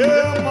Eu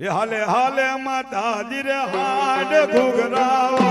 હાલે હાલે માતાજી રે હાડ ઘુઘરા